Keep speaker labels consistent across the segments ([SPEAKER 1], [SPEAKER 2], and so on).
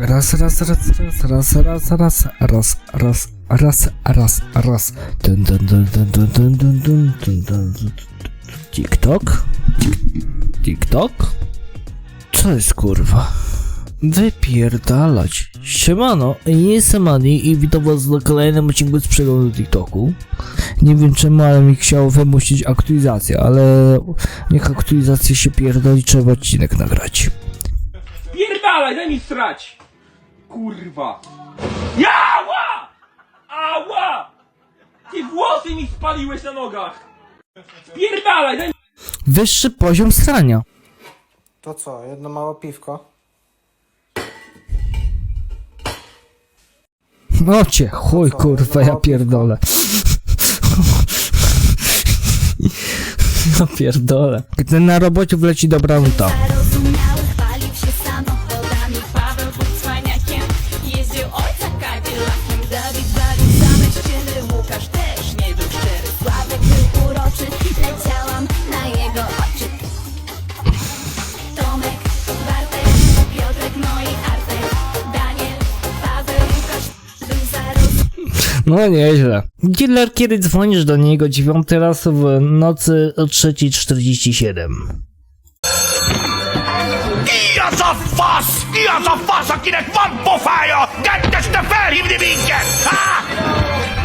[SPEAKER 1] Raz, raz, raz, raz, raz, raz, raz, raz, raz, raz, raz, raz. Dun, dun, dun, dun, dun, dun, dun, dun, dun. TikTok? Tik- TikTok? Co jest kurwa? Wypierdalać. Siemano, jestem Adi i witam was na kolejnym odcinku z przeglądu TikToku. Nie wiem czemu, ale mi chciało wymusić aktualizację, ale niech aktualizacja się pierdoli, trzeba odcinek nagrać.
[SPEAKER 2] Pierdalaj, daj mi srać! Kurwa! Jała! Ała! Ty włosy mi spaliłeś na nogach! Pierdalaj, daj.
[SPEAKER 1] Wyższy poziom srania.
[SPEAKER 3] To co, jedno małe piwko?
[SPEAKER 1] No cię, chuj kurwa, ja pierdolę. Ja pierdolę. Gdy na robocie wleci dobra nuta.
[SPEAKER 4] No
[SPEAKER 1] nieźle. Dealer, kiedy dzwonisz do niego 9 raz w nocy o 3.47.
[SPEAKER 5] Ias a fasz! Ias a fasz, akinek van pofája! Ketteste felhívni minket! Há?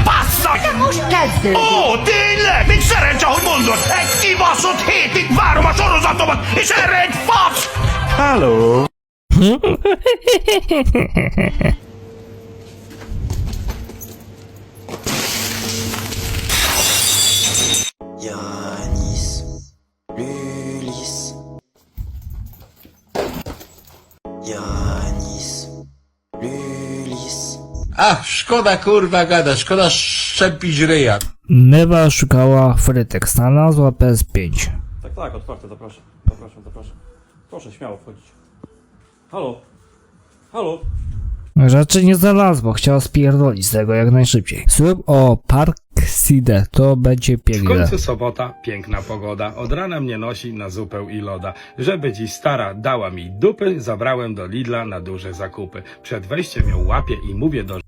[SPEAKER 5] Bassza! De most kezdődik! Ó, tényleg? Még szerencse, hogy mondod! Egy kibaszott hétig várom a sorozatomat, és erre egy fasz! Hello!
[SPEAKER 6] Ach, szkoda kurwa gada, szkoda szczepić ryja.
[SPEAKER 1] Mewa szukała frytek, znalazła PS5.
[SPEAKER 7] Tak, tak, otwarte, zapraszam. Zapraszam, zapraszam. Proszę, śmiało wchodzić. Halo? Halo?
[SPEAKER 1] Raczej nie znalazła, chciała spierdolić z tego jak najszybciej. Słup o Park City, to będzie
[SPEAKER 8] W
[SPEAKER 1] piękne.
[SPEAKER 8] końcu sobota, piękna pogoda, od rana mnie nosi na zupę i loda. Żeby dziś stara dała mi dupy, zabrałem do Lidla na duże zakupy. Przed wejściem ją łapię i mówię do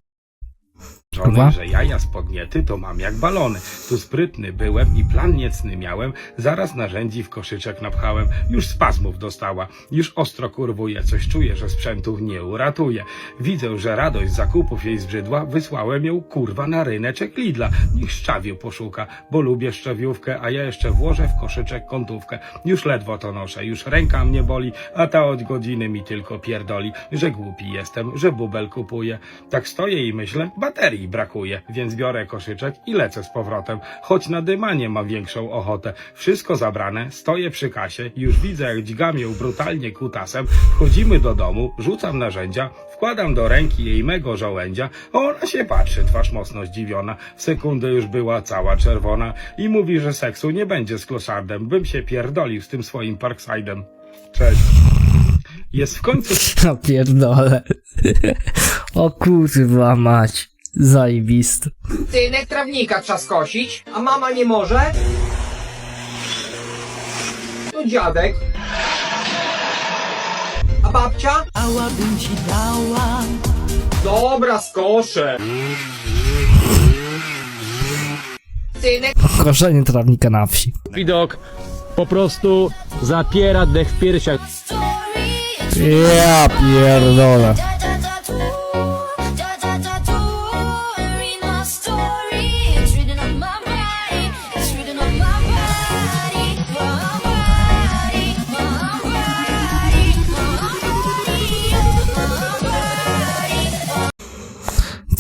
[SPEAKER 8] Żony, że jaja z podniety to mam jak balony. Tu sprytny byłem i plan niecny miałem, zaraz narzędzi w koszyczek napchałem. Już spazmów dostała, już ostro kurwuje, coś czuję, że sprzętu nie uratuje. Widzę, że radość zakupów jej zbrzydła, wysłałem ją kurwa na ryneczek Lidla. Niech szczawiu poszuka, bo lubię szczawiówkę, a ja jeszcze włożę w koszyczek kątówkę. Już ledwo to noszę, już ręka mnie boli, a ta od godziny mi tylko pierdoli, że głupi jestem, że bubel kupuję. Tak stoję i myślę, baterii brakuje, więc biorę koszyczek i lecę z powrotem, choć na dymanie mam większą ochotę. Wszystko zabrane, stoję przy kasie, już widzę jak dźgam ją brutalnie kutasem, wchodzimy do domu, rzucam narzędzia, wkładam do ręki jej mego żołędzia, ona się patrzy, twarz mocno zdziwiona, w sekundę już była cała czerwona i mówi, że seksu nie będzie z kloszardem, bym się pierdolił z tym swoim Parksidem. Cześć. Jest w końcu
[SPEAKER 1] Ja pierdolę. O kurwa mać. Zajebist.
[SPEAKER 9] Synek trawnika trzeba skosić, a mama nie może? To dziadek. A babcia? Ci dała. Dobra, skoszę. Synek
[SPEAKER 1] Koszenie trawnika na wsi.
[SPEAKER 2] Widok po prostu zapiera dech w piersiach.
[SPEAKER 1] Ja pierdolę.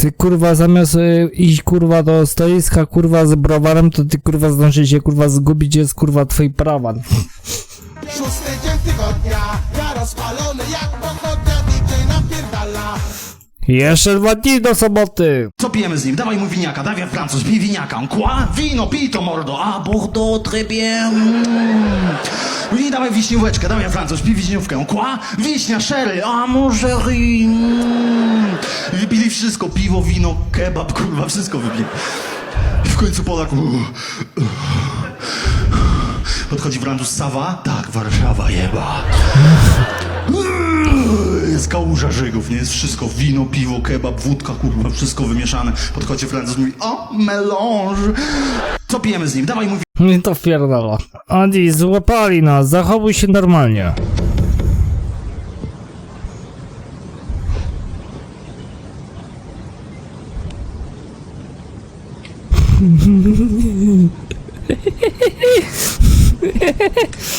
[SPEAKER 1] Ty kurwa zamiast y, iść kurwa do stoiska kurwa z browarem, to ty kurwa zdążysz się kurwa zgubić, jest kurwa twój prawan.
[SPEAKER 5] Szósty dzień tygodnia, ja rozpalony jak.
[SPEAKER 1] Jeszcze dwa dni do soboty!
[SPEAKER 10] Co pijemy z nim? Dawaj mu winiaka, dawaj Francuz, pij winiaka. On kła? Wino, pij to mordo. A, Bordeaux, très bien. Mm. I dawaj wiśnióweczkę, dawaj Francuz, pij wiśniówkę. On kła? Wiśnia, sherry. A, chéri. Mm. Wypili wszystko, piwo, wino, kebab, kurwa, wszystko wypili. I w końcu Polak... Podchodzi Francuz, Sawa? Tak, Warszawa, jeba. Jest kałuż burza Żydów, nie jest wszystko, wino, piwo, kebab, wódka, kurwa, wszystko wymieszane. Podchodzi Francuz, mówi, o, melange. Co pijemy z nim? Dawaj, mówi,
[SPEAKER 1] I to wpierdala. Adi, złapali nas, zachowuj się normalnie.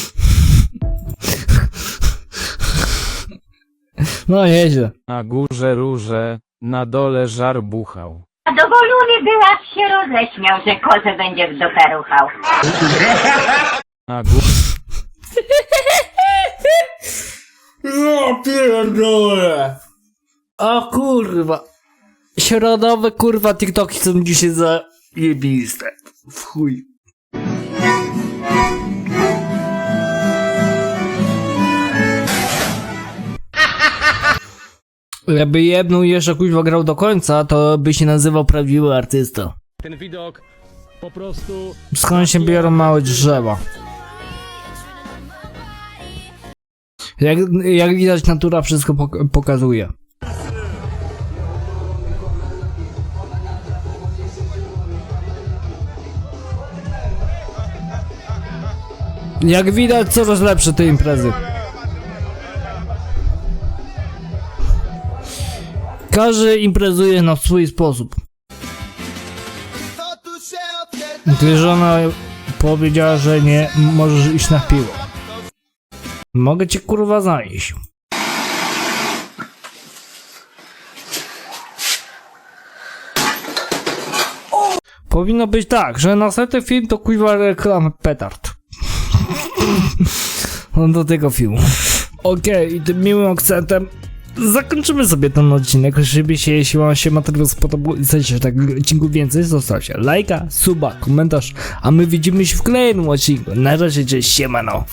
[SPEAKER 1] No nieźle.
[SPEAKER 2] Na górze róże, na dole żar buchał.
[SPEAKER 4] Zadowolony była się roześmiał, że kozę będzie w dupę ruchał.
[SPEAKER 2] Na górze
[SPEAKER 1] No pierdolę. O kurwa. Środowe kurwa TikToki są dzisiaj zajebiste. W chuj. Jakby jedną jeszcze kuźwa grał do końca, to by się nazywał prawdziwy artysta.
[SPEAKER 2] ten widok po prostu
[SPEAKER 1] Skąd się biorą małe drzewa? Jak, jak widać, natura wszystko pok- pokazuje. Jak widać, coraz lepsze te imprezy. Każdy imprezuje na swój sposób. Gdy żona powiedziała, że nie możesz iść na piwo. Mogę cię kurwa zanieść. Powinno być tak, że następny film to kuźwa reklama petard. Do tego filmu. Okej, i tym miłym akcentem zakończymy sobie ten odcinek. Się, jeśli wam się materiał spodobał i chcecie tak odcinku więcej, zostawcie lajka, suba, komentarz, a my widzimy się w kolejnym odcinku. Na razie, cześć, siemano.